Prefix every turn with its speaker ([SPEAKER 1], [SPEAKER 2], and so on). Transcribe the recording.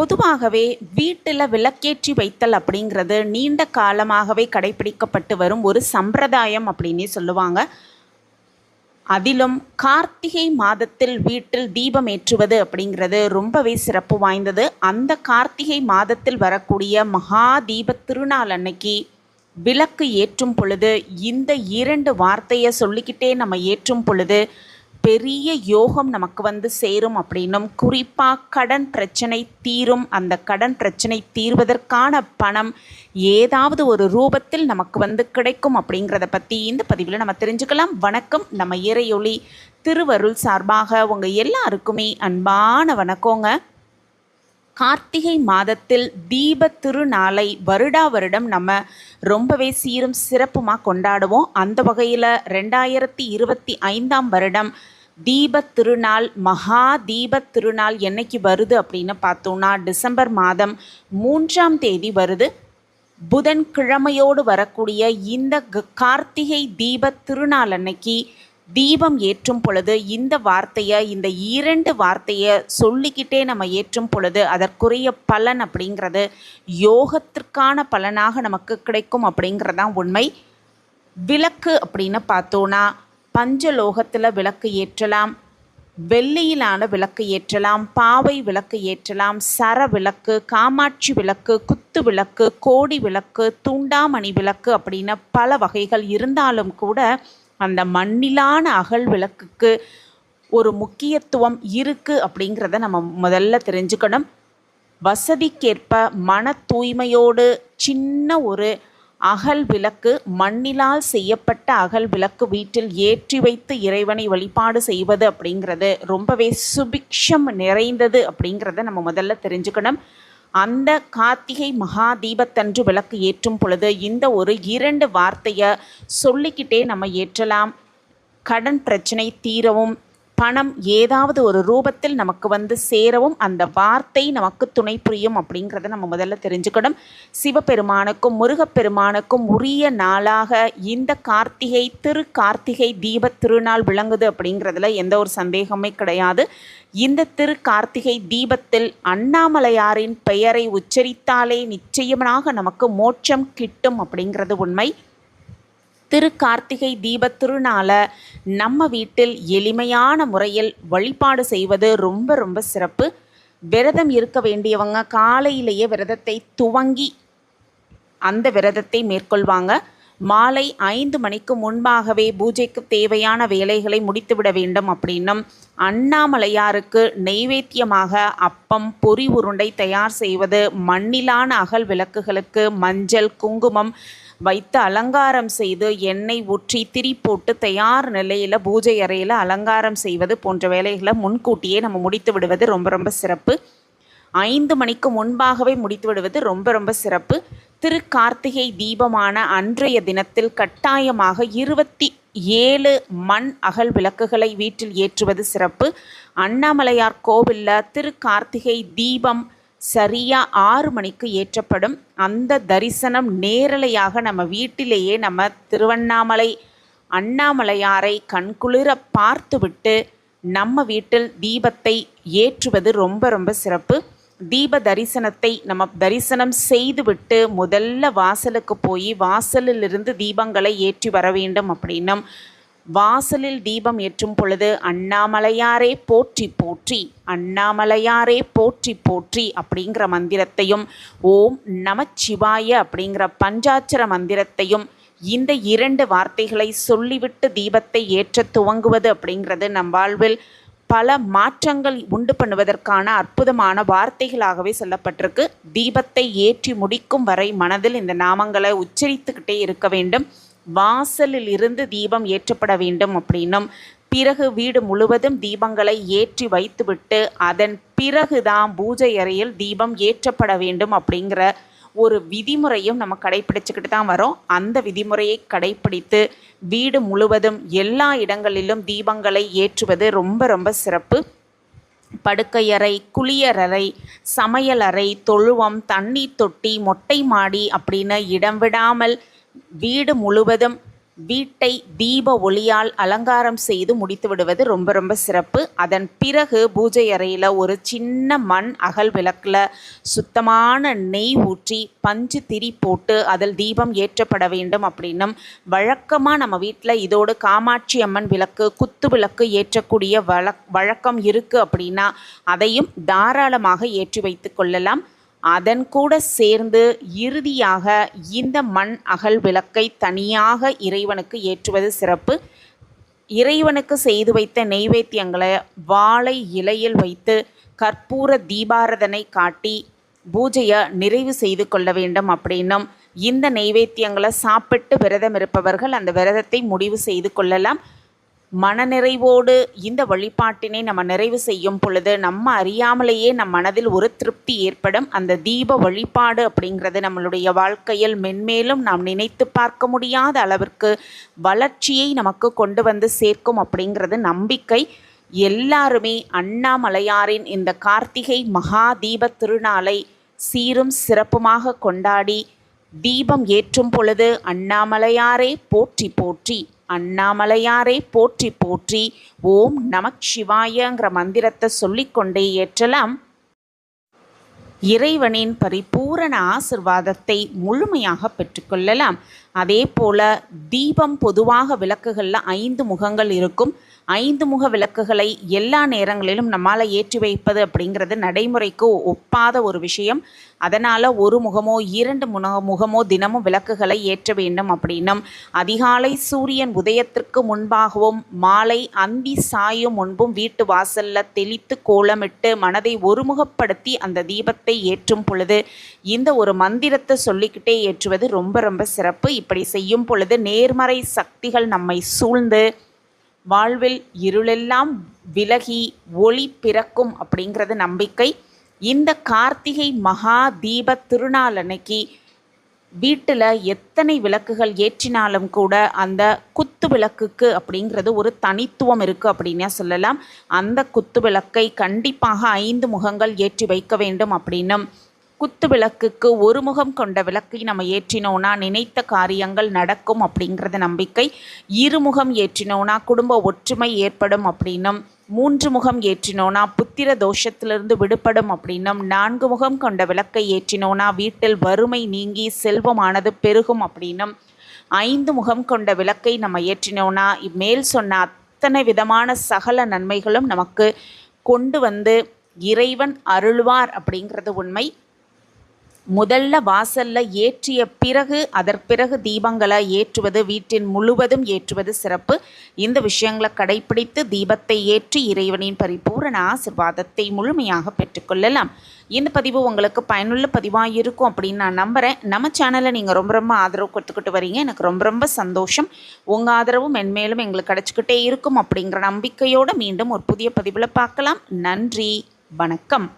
[SPEAKER 1] பொதுவாகவே வீட்டில் விளக்கேற்றி வைத்தல் அப்படிங்கிறது நீண்ட காலமாகவே கடைபிடிக்கப்பட்டு வரும் ஒரு சம்பிரதாயம் அப்படின்னே சொல்லுவாங்க. அதிலும் கார்த்திகை மாதத்தில் வீட்டில் தீபம் ஏற்றுவது அப்படிங்கிறது ரொம்பவே சிறப்பு வாய்ந்தது. அந்த கார்த்திகை மாதத்தில் வரக்கூடிய மகா தீப திருநாள் அன்னைக்கு விளக்கு ஏற்றும் பொழுது இந்த இரண்டு வார்த்தையை சொல்லிக்கிட்டே நம்ம ஏற்றும் பொழுது பெரிய யோகம் நமக்கு வந்து சேரும் அப்படின்னும் குறிப்பாக கடன் பிரச்சனை தீரும். அந்த கடன் பிரச்சனை தீர்வதற்கான பணம் ஏதாவது ஒரு ரூபத்தில் நமக்கு வந்து கிடைக்கும் அப்படிங்கிறத பற்றி இந்த பதிவில் நம்ம தெரிஞ்சுக்கலாம். வணக்கம். நம்ம இறையொளி திருவருள் சார்பாக உங்கள் எல்லாருக்குமே அன்பான வணக்கங்க. கார்த்திகை மாதத்தில் தீப திருநாளை வருடா வருடம் நம்ம ரொம்பவே சீரும் சிறப்புமாக கொண்டாடுவோம். அந்த வகையில் ரெண்டாயிரத்தி இருபத்தி ஐந்தாம் வருடம் தீப திருநாள் மகா தீப திருநாள் என்னைக்கு வருது அப்படின்னு பார்த்தோம்னா டிசம்பர் மாதம் மூன்றாம் தேதி வருது. புதன்கிழமையோடு வரக்கூடிய இந்த க- கார்த்திகை தீப திருநாள் அன்னைக்கு தீபம் ஏற்றும் பொழுது இந்த வார்த்தையை இந்த இரண்டு வார்த்தையை சொல்லிக்கிட்டே நம்ம ஏற்றும் பொழுது அதற்குரிய பலன் அப்படிங்கிறது யோகத்திற்கான பலனாக நமக்கு கிடைக்கும் அப்படிங்கிறதான் உண்மை. விளக்கு அப்படின்னு பார்த்தோன்னா பஞ்சலோகத்தில் விளக்கு ஏற்றலாம் வெள்ளியிலான விளக்கு ஏற்றலாம் பாவை விளக்கு ஏற்றலாம் சர விளக்கு காமாட்சி விளக்கு குத்து விளக்கு கோடி விளக்கு தூண்டாமணி விளக்கு அப்படின்னு பல வகைகள் இருந்தாலும் கூட அந்த மண்ணிலான அகல் விளக்குக்கு ஒரு முக்கியத்துவம் இருக்குது அப்படிங்கிறத நம்ம முதல்ல தெரிஞ்சுக்கணும். வசதிக்கேற்ப மன தூய்மையோடு சின்ன ஒரு அகல் விளக்கு மண்ணிலால் செய்யப்பட்ட அகல் விளக்கு வீட்டில் ஏற்றி வைத்து இறைவனை வழிபாடு செய்வது அப்படிங்கிறது ரொம்பவே சுபிக்ஷம் நிறைந்தது அப்படிங்கிறத நம்ம முதல்ல தெரிஞ்சுக்கணும். அந்த கார்த்திகை மகா தீபத்தன்று விளக்கு ஏற்றும் பொழுது இந்த ஒரு இரண்டு வார்த்தையை சொல்லிக்கிட்டே நம்ம ஏற்றலாம். கடன் பிரச்சனை தீரவும் பணம் ஏதாவது ஒரு ரூபத்தில் நமக்கு வந்து சேரவும் அந்த வார்த்தை நமக்கு துணை புரியும் அப்படிங்கிறத நம்ம முதல்ல தெரிஞ்சுக்கணும். சிவபெருமானுக்கும் முருகப்பெருமானுக்கும் உரிய நாளாக இந்த கார்த்திகை திரு கார்த்திகை தீப திருநாள் விளங்குது அப்படிங்கிறதுல எந்த ஒரு சந்தேகமே கிடையாது. இந்த திரு கார்த்திகை தீபத்தில் அண்ணாமலையாரின் பெயரை உச்சரித்தாலே நிச்சயமாக நமக்கு மோட்சம் கிட்டும் அப்படிங்கிறது உண்மை. திரு கார்த்திகை தீபத் திருநாளை நம்ம வீட்டில் எளிமையான முறையில் வழிபாடு செய்வது ரொம்ப ரொம்ப சிறப்பு. விரதம் இருக்க வேண்டியவங்க காலையிலேயே விரதத்தை துவங்கி அந்த விரதத்தை மேற்கொள்வாங்க. மாலை ஐந்து மணிக்கு முன்பாகவே பூஜைக்கு தேவையான வேலைகளை முடித்துவிட வேண்டும் அப்படின்னும் அண்ணாமலையாருக்கு நெய்வேத்தியமாக அப்பம் பொரி உருண்டை தயார் செய்வது மண்ணிலான அகல் விளக்குகளுக்கு மஞ்சள் குங்குமம் வைத்து அலங்காரம் செய்து எண்ணெய் ஊற்றி திரி போட்டு தயார் நிலையில் பூஜை அறையில் அலங்காரம் செய்வது போன்ற வேலைகளை முன்கூட்டியே நம்ம முடித்து விடுவது ரொம்ப ரொம்ப சிறப்பு. ஐந்து மணிக்கு முன்பாகவே முடித்து விடுவது ரொம்ப ரொம்ப சிறப்பு. திரு கார்த்திகை தீபமான அன்றைய தினத்தில் கட்டாயமாக இருபத்தி ஏழு மண் அகல் விளக்குகளை வீட்டில் ஏற்றுவது சிறப்பு. அண்ணாமலையார் கோவிலில் திரு கார்த்திகை தீபம் சரியாக ஆறு மணிக்கு ஏற்றப்படும். அந்த தரிசனம் நேரலையாக நம்ம வீட்டிலேயே நம்ம திருவண்ணாமலை அண்ணாமலையாரை கண்குளிர பார்த்துவிட்டு நம்ம வீட்டில் தீபத்தை ஏற்றுவது ரொம்ப ரொம்ப சிறப்பு. தீப தரிசனத்தை நம்ம தரிசனம் செய்துவிட்டு முதல்ல வாசலுக்கு போய் வாசலிலிருந்து தீபங்களை ஏற்றி வர வேண்டும் அப்படின்னும் வாசலில் தீபம் ஏற்றும் பொழுது அண்ணாமலையாரே போற்றி போற்றி அண்ணாமலையாரே போற்றி போற்றி அப்படிங்கிற மந்திரத்தையும் ஓம் நமச்சிவாய அப்படிங்கிற பஞ்சாட்சர மந்திரத்தையும் இந்த இரண்டு வார்த்தைகளை சொல்லிவிட்டு தீபத்தை ஏற்ற துவங்குவது அப்படிங்கிறது நம் வாழ்வில் பல மாற்றங்கள் உண்டு பண்ணுவதற்கான அற்புதமான வார்த்தைகளாகவே சொல்லப்பட்டிருக்கு. தீபத்தை ஏற்றி முடிக்கும் வரை மனதில் இந்த நாமங்களை உச்சரித்துக்கிட்டே இருக்க வேண்டும். வாசலில் இருந்து தீபம் ஏற்றப்பட வேண்டும் அப்படின்னும் பிறகு வீடு முழுவதும் தீபங்களை ஏற்றி வைத்துவிட்டு அதன் பிறகுதான் பூஜை அறையில் தீபம் ஏற்றப்பட வேண்டும் அப்படிங்கிற ஒரு விதிமுறையும் நம்ம கடைப்பிடிச்சிக்கிட்டு தான் வரோம். அந்த விதிமுறையை கடைப்பிடித்து வீடு முழுவதும் எல்லா இடங்களிலும் தீபங்களை ஏற்றுவது ரொம்ப ரொம்ப சிறப்பு. படுக்கையறை குளியலறை சமையலறை தொழுவம் தண்ணீர் தொட்டி மொட்டை மாடி அப்படின்னு இடம் விடாமல் வீடு முழுவதும் வீட்டை தீப ஒளியால் அலங்காரம் செய்து முடித்து விடுவது ரொம்ப ரொம்ப சிறப்பு. அதன் பிறகு பூஜை அறையில் ஒரு சின்ன மண் அகல் விளக்கில் சுத்தமான நெய் ஊற்றி பஞ்சு திரி போட்டு அதில் தீபம் ஏற்றப்பட வேண்டும் அப்படின்னும் வழக்கமாக நம்ம வீட்டில் இதோடு காமாட்சி அம்மன் விளக்கு குத்து விளக்கு ஏற்றக்கூடிய வழக் வழக்கம் இருக்குது அப்படின்னா அதையும் தாராளமாக ஏற்றி வைத்து கொள்ளலாம். அதன் கூட சேர்ந்து இறுதியாக இந்த மண் அகல் விளக்கை தனியாக இறைவனுக்கு ஏற்றுவது சிறப்பு. இறைவனுக்கு செய்து வைத்த நெய்வேத்தியங்களை வாழை இலையில் வைத்து கற்பூர தீபாரதனை காட்டி பூஜையை நிறைவு செய்து கொள்ள வேண்டும் அப்படின்னும் இந்த நெய்வேத்தியங்களை சாப்பிட்டு விரதம் இருப்பவர்கள் அந்த விரதத்தை முடிவு செய்து கொள்ளலாம். மனநிறைவோடு இந்த வழிபாட்டினை நம்ம நிறைவு செய்யும் பொழுது நம்ம அறியாமலேயே நம் மனதில் ஒரு திருப்தி ஏற்படும். அந்த தீப வழிபாடு அப்படிங்கிறது நம்மளுடைய வாழ்க்கையில் மென்மேலும் நாம் நினைத்து பார்க்க முடியாத அளவிற்கு வளர்ச்சியை நமக்கு கொண்டு வந்து சேர்க்கும் அப்படிங்கிறது நம்பிக்கை. எல்லாருமே அண்ணாமலையாரின் இந்த கார்த்திகை மகா தீப திருநாளை சீரும் சிறப்புமாக கொண்டாடி தீபம் ஏற்றும் பொழுது அண்ணாமலையாரே போற்றி போற்றி அண்ணாமலையாரை போற்றி போற்றி ஓம் நமக் சிவாயங்கிற மந்திரத்தை சொல்லிக்கொண்டே ஏற்றலாம். இறைவனின் பரிபூரண ஆசிர்வாதத்தை முழுமையாக பெற்றுக்கொள்ளலாம். அதே போல தீபம் பொதுவாக விளக்குகளில் ஐந்து முகங்கள் இருக்கும். ஐந்து முக விளக்குகளை எல்லா நேரங்களிலும் நம்மால் ஏற்றி வைப்பது அப்படிங்கிறது நடைமுறைக்கு ஒப்பாத ஒரு விஷயம். அதனால் ஒரு முகமோ இரண்டு முக முகமோ தினமும் விளக்குகளை ஏற்ற வேண்டும் அப்படின்னும். அதிகாலை சூரியன் உதயத்திற்கு முன்பாகவும் மாலை அந்தி சாயும் முன்பும் வீட்டு வாசலில் தெளித்து கோலமிட்டு மனதை ஒருமுகப்படுத்தி அந்த தீபத்தை தீபத்தை ஏற்றும் பொழுது இந்த ஒரு மந்திரத்தை சொல்லிக்கிட்டே ஏற்றுவது ரொம்ப ரொம்ப சிறப்பு. இப்படி செய்யும் பொழுது நேர்மறை சக்திகள் நம்மை சூழ்ந்து வாழ்வில் இருளெல்லாம் விலகி ஒளி பிறக்கும் அப்படிங்கிறது நம்பிக்கை. இந்த கார்த்திகை மகா தீப திருநாள் அன்னைக்கு வீட்டில் எத்தனை விளக்குகள் ஏற்றினாலும் கூட அந்த குத்து விளக்குக்கு அப்படிங்கிறது ஒரு தனித்துவம் இருக்குது அப்படின்னே சொல்லலாம். அந்த குத்து விளக்கை கண்டிப்பாக ஐந்து முகங்கள் ஏற்றி வைக்க வேண்டும் அப்படின்னும். குத்து விளக்குக்கு ஒரு முகம் கொண்ட விளக்கை நம்ம ஏற்றினோன்னா நினைத்த காரியங்கள் நடக்கும் அப்படிங்கிறது நம்பிக்கை. இருமுகம் ஏற்றினோன்னா குடும்ப ஒற்றுமை ஏற்படும் அப்படின்னும். மூன்று முகம் ஏற்றினோனா புத்திர தோஷத்திலிருந்து விடுபடும் அப்படின்னும் நான்கு முகம் கொண்ட விளக்கை ஏற்றினோனா வீட்டில் வறுமை நீங்கி செல்வமானது பெருகும் அப்படின்னும் ஐந்து முகம் கொண்ட விளக்கை நம்ம ஏற்றினோனா மேல் சொன்ன அத்தனை விதமான சகல நன்மைகளும் நமக்கு கொண்டு வந்து இறைவன் அருள்வார் அப்படிங்கிறது உண்மை. முதல்ல வாசல்ல ஏற்றிய பிறகு அதற்பிறகு தீபங்களை ஏற்றுவது வீட்டின் முழுவதும் ஏற்றுவது சிறப்பு. இந்த விஷயங்களை கடைபிடித்து தீபத்தை ஏற்றி இறைவனின் பரிபூரண ஆசிர்வாதத்தை முழுமையாக பெற்றுக்கொள்ளலாம் இந்த பதிவு உங்களுக்கு பயனுள்ள பதிவாக இருக்கும் அப்படின்னு நான் நம்புகிறேன் நம்ம சேனலை நீங்கள் ரொம்ப ரொம்ப ஆதரவு கொடுத்துக்கிட்டு வரீங்க. எனக்கு ரொம்ப ரொம்ப சந்தோஷம். உங்கள் ஆதரவும் மென்மேலும் எங்களுக்கு கிடச்சிக்கிட்டே இருக்கும் அப்படிங்கிற நம்பிக்கையோடு மீண்டும் ஒரு புதிய பதிவில் பார்க்கலாம். நன்றி. வணக்கம்.